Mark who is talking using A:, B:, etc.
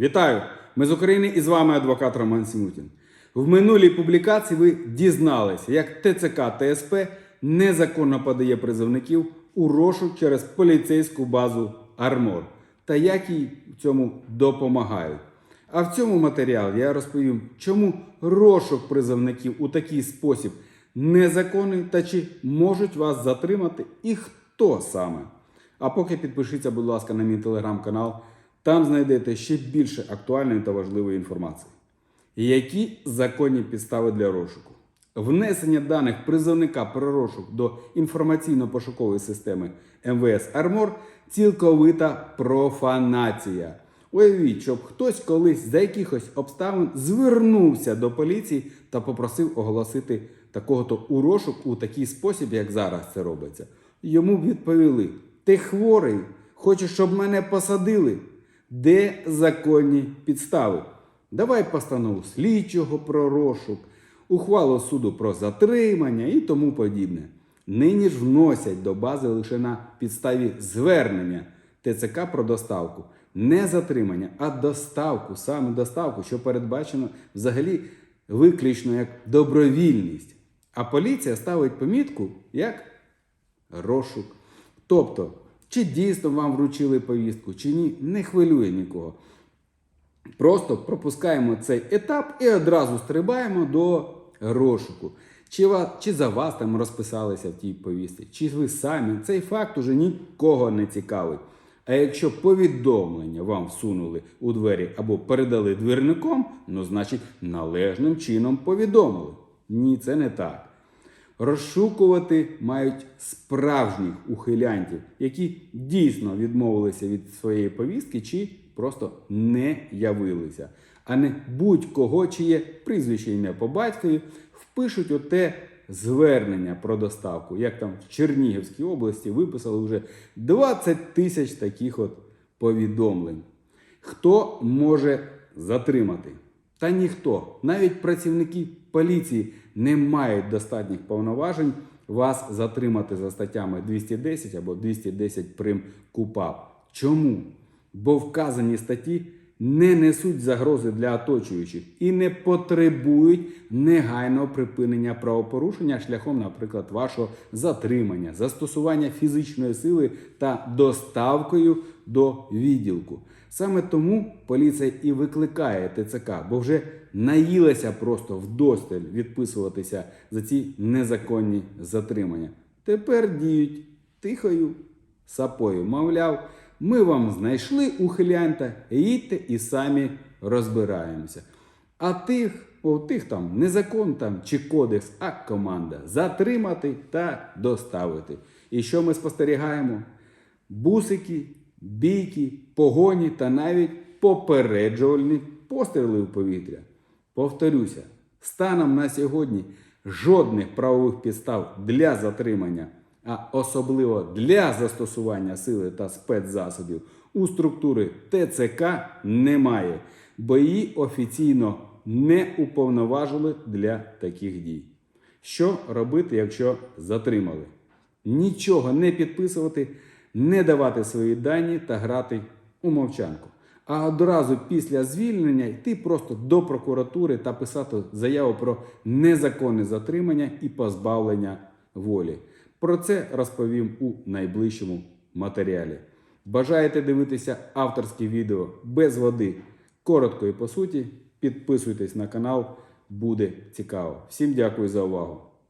A: Вітаю! Ми з України і з вами адвокат Роман Сімутін. В минулій публікації ви дізналися, як ТЦК та СП незаконно подає призовників у розшук через поліцейську базу Армор та як їй в цьому допомагають. А в цьому матеріалі я розповім, чому розшук призовників у такий спосіб незаконний та чи можуть вас затримати і хто саме. А поки підпишіться, будь ласка, на мій телеграм-канал. Там знайдете ще більше актуальної та важливої інформації. Які законні підстави для розшуку? Внесення даних призовника про розшук до інформаційно-пошукової системи МВС Армор цілковита профанація. Уявіть, щоб хтось колись за якихось обставин звернувся до поліції та попросив оголосити такого-то у розшук у такий спосіб, як зараз це робиться. Йому б відповіли: ти хворий, хочеш, щоб мене посадили? Де законні підстави? Давай постанову слідчого про розшук, ухвалу суду про затримання і тому подібне. Нині ж вносять до бази лише на підставі звернення ТЦК про доставку. Не затримання, а доставку, саме доставку, що передбачено взагалі виключно як добровільність. А поліція ставить помітку як розшук. Тобто, чи дійсно вам вручили повістку, чи ні, не хвилює нікого. Просто пропускаємо цей етап і одразу стрибаємо до розшуку. Чи, ва- чи за вас там розписалися в тій повісті, чи ви самі, цей факт уже нікого не цікавить. А якщо повідомлення вам всунули у двері або передали двірником, ну значить належним чином повідомили. Ні, це не так. Розшукувати мають справжніх ухилянтів, які дійсно відмовилися від своєї повістки чи просто не явилися, а не будь-кого, чиє прізвище ім'я по батькові, впишуть у те звернення про доставку. Як там в Чернігівській області виписали вже 20 тисяч таких от повідомлень. Хто може затримати? Та ніхто, навіть працівники поліції не мають достатніх повноважень вас затримати за статтями 210 або 210 прим КУПАП. Чому? Бо вказані статті не несуть загрози для оточуючих і не потребують негайного припинення правопорушення шляхом, наприклад, вашого затримання, застосування фізичної сили та доставкою до відділку. Саме тому поліція і викликає ТЦК, бо вже наїлася просто вдосталь відписуватися за ці незаконні затримання. Тепер діють тихою сапою. Мовляв, ми вам знайшли ухилянта, їдьте і самі розбираємося. А тих, о, тих там не закон там чи кодекс, а команда затримати та доставити. І що ми спостерігаємо? Бусики, бійки, погоні та навіть попереджувальні постріли в повітря. Повторюся, станом на сьогодні жодних правових підстав для затримання, а особливо для застосування сили та спецзасобів у структури ТЦК немає, бо її офіційно не уповноважили для таких дій. Що робити, якщо затримали? Нічого не підписувати, не давати свої дані та грати у мовчанку. А одразу після звільнення йти просто до прокуратури та писати заяву про незаконне затримання і позбавлення волі. Про це розповім у найближчому матеріалі. Бажаєте дивитися авторське відео без води, коротко і по суті. Підписуйтесь на канал, буде цікаво. Всім дякую за увагу.